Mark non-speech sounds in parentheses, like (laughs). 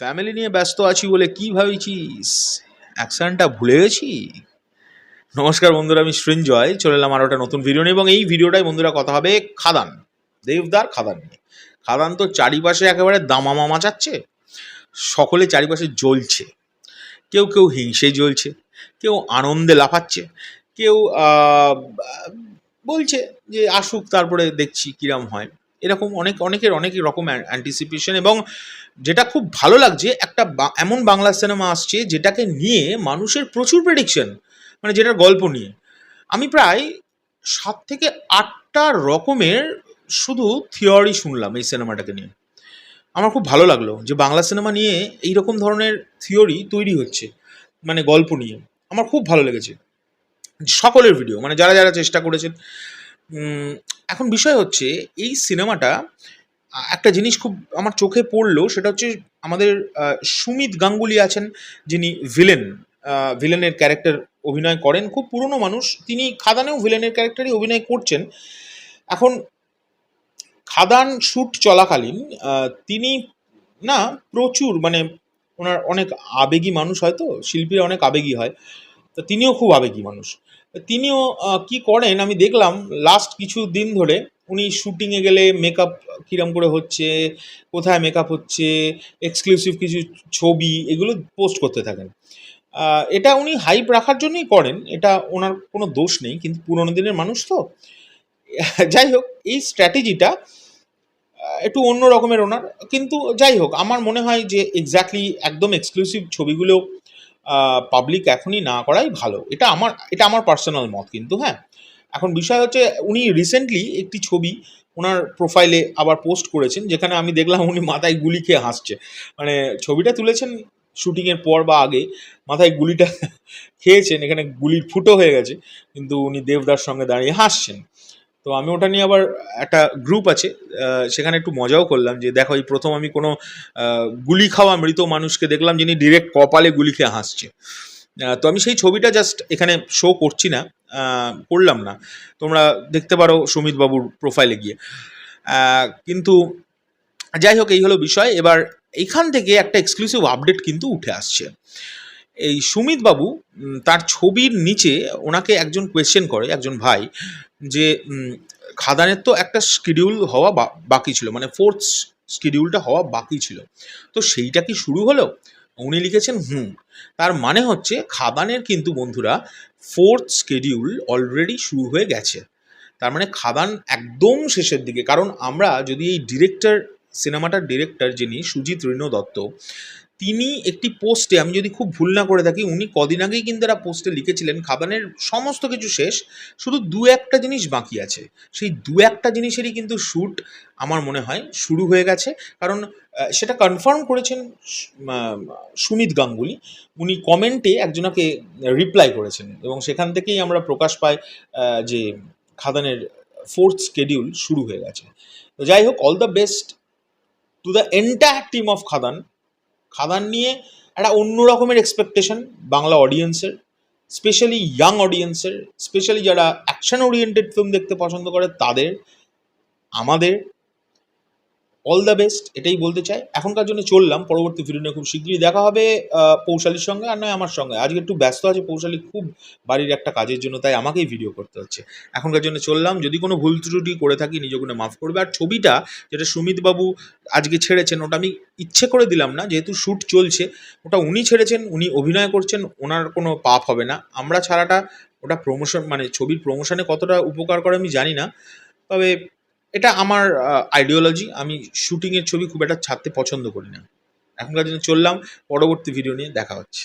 Family নিয়ে ব্যস্ত আছি বলে কি ভাবিছিস? অ্যাকশনটা ভুলে গেছি? নমস্কার বন্ধুরা, আমি সৃঞ্জয়। চলে এলাম আরও একটা নতুন ভিডিও নিয়ে এবং এই ভিডিওটাই বন্ধুরা কথা হবে খাদান। দেবদার খাদান নিয়ে। খাদান তো চারিপাশে একেবারে দামামা মাচাচ্ছে। সকলে চারিপাশে জ্বলছে। কেউ কেউ হিংসে জ্বলছে, কেউ আনন্দে লাফাচ্ছে, কেউ বলছে যে আসুক, তারপরে দেখছি কিরাম হয়। এরকম অনেক, অনেকের অনেক রকম অ্যান্টিসিপেশন এবং যেটা খুব ভালো লাগছে, একটা এমন বাংলা সিনেমা আসছে যেটাকে নিয়ে মানুষের প্রচুর প্রেডিকশন মানে যেটার গল্প নিয়ে। আমি প্রায় সাত থেকে আটটা রকমের শুধু থিওরি শুনলাম এই সিনেমাটাকে নিয়ে। আমার খুব ভালো লাগল যে বাংলা সিনেমা নিয়ে এই রকম ধরনের থিওরি তৈরি হচ্ছে মানে গল্প নিয়ে। আমার খুব ভালো লেগেছে। সকলের ভিডিও মানে যারা যারা চেষ্টা করেছেন এখন বিষয় হচ্ছে, এই সিনেমাটা একটা জিনিস খুব আমার চোখে পড়ল, সেটা হচ্ছে আমাদের সুমিত গাঙ্গুলি আছেন, যিনি ভিলেন ভিলেনের ক্যারেক্টার অভিনয় করেন। খুব পুরনো মানুষ, তিনি খাদানেও ভিলেনের ক্যারেক্টারই অভিনয় করছেন। এখন খাদান শ্যুট চলাকালীন তিনি না প্রচুর মানে ওনার অনেক আবেগী মানুষ হয়তো শিল্পীরা অনেক আবেগী হয়, তো তিনিও খুব আবেগী মানুষ। তিনিও কি করেন, আমি দেখলাম লাস্ট কিছু দিন ধরে উনি শুটিংয়ে গেলে মেকআপ কিরম করে হচ্ছে, কোথায় মেকআপ হচ্ছে এক্সক্লুসিভ কিছু ছবি, এগুলো পোস্ট করতে থাকেন। এটা উনি হাইপ রাখার জন্যই করেন, এটা ওনার কোনো দোষ নেই, কিন্তু পুরোনো দিনের মানুষ তো। (laughs) যাই হোক, এই স্ট্র্যাটেজিটা একটু অন্য রকমের ওনার, কিন্তু যাই হোক, আমার মনে হয় যে এক্স্যাক্টলি একদম এক্সক্লুসিভ ছবিগুলো পাবলিক এখনই না করাই ভালো। এটা আমার এটা আমার পার্সোনাল মত কিন্তু হ্যাঁ। এখন বিষয় হচ্ছে, উনি রিসেন্টলি একটি ছবি ওনার প্রোফাইলে আবার পোস্ট করেছেন, যেখানে আমি দেখলাম উনি মাথায় গুলি খেয়ে হাসছে। মানে ছবিটা তুলেছেন শুটিংয়ের পর বা আগে, মাথায় গুলিটা (laughs) খেয়েছেন, এখানে গুলির ফুটো হয়ে গেছে, কিন্তু উনি দেবদার সঙ্গে দাঁড়িয়ে হাসছেন। তো আমি ওটা নিয়ে আবার একটা গ্রুপ আছে সেখানে একটু মজাও করলাম যে দেখো এই প্রথম আমি কোনো গুলি খাওয়া মৃত মানুষকে দেখলাম যিনি ডিরেক্ট কপালে গুলি খেয়ে হাসছে। তো আমি সেই ছবিটা জাস্ট এখানে শো করছি না করলাম না। তোমরা দেখতে পারো সুমিত বাবুর প্রোফাইলে গিয়ে। কিন্তু যাই হোক, এই হলো বিষয়। এবার এইখান থেকে একটা এক্সক্লুসিভ আপডেট কিন্তু উঠে আসছে। এই সুমিত বাবু তার ছবির নিচে ওনাকে একজন কোয়েশ্চেন করে, একজন ভাই যে খাদানের তো একটা শিডিউল হওয়া বাকি ছিল মানে ফোর্থ শিডিউলটা হওয়া বাকি ছিল। তো সেইটা কি শুরু হলো? উনি লিখেছেন, হুম। তার মানে হচ্ছে, খাদানের কিন্তু বন্ধুরা ফোর্থ শিডিউল অলরেডি শুরু হয়ে গেছে। তার মানে খাদান একদম শেষের দিকে। কারণ আমরা যদি এই ডিরেক্টর সিনেমাটার ডিরেক্টর যিনি, সুজিত ঋণ দত্ত তিনি একটি পোস্টে আমি যদি খুব ভুল না করে থাকি, উনি কদিন আগেই কিন্তু একটা পোস্টে লিখেছিলেন খাদানের সমস্ত কিছু শেষ, শুধু দু একটা জিনিস বাকি আছে। সেই দু একটা জিনিসেরই কিন্তু শ্যুট আমার মনে হয় শুরু হয়ে গেছে। কারণ সেটা কনফার্ম করেছেন সুমিত গাঙ্গুলি। উনি কমেন্টে একজনাকে রিপ্লাই করেছেন এবং সেখান থেকেই আমরা প্রকাশ পাই যে খাদানের ফোর্থ স্কেডিউল শুরু হয়ে গেছে। তো যাই হোক all the best to the entire team of Khadaan. Khadaan নিয়ে একটা অন্য রকমের এক্সপেকটেশন বাংলা অডিয়েন্সের স্পেশালি ইয়াং অডিয়েন্সের স্পেশালি যারা অ্যাকশন ওরিয়েন্টেড ফিল্ম দেখতে পছন্দ করে তাদের, আমাদের অল দ্য বেস্ট এটাই বলতে চাই। এখনকার জন্য চললাম, পরবর্তী ভিডিও নিয়ে খুব শীঘ্রই দেখা হবে পৌশালীর সঙ্গে আর নয় আমার সঙ্গে। আজকে একটু ব্যস্ত আছে, পৌশালী খুব বাড়ির একটা কাজের জন্য, তাই আমাকেই ভিডিও করতে হচ্ছে। এখনকার জন্য চললাম, যদি কোনো ভুল ত্রুটি করে থাকি, নিজ গুণে মাফ করবে। আর ছবিটা, যেটা সুমিত বাবু আজকে ছেড়েছেন, ওটা আমি ইচ্ছে করে দিলাম না, যেহেতু শ্যুট চলছে, ওটা উনি ছেড়েছেন, উনি অভিনয় করছেন, ওনার কোনো পাপ হবে না। আমরা ছাড়াটা ওটা প্রমোশন মানে ছবির প্রমোশনে কতটা উপকার করে আমি জানি না। তবে এটা আমার আইডিওলজি আমি শুটিংয়ের ছবি খুব একটা ছাড়তে পছন্দ করি না। এখনকার জন্য চললাম, পরবর্তী ভিডিও নিয়ে দেখা হচ্ছে।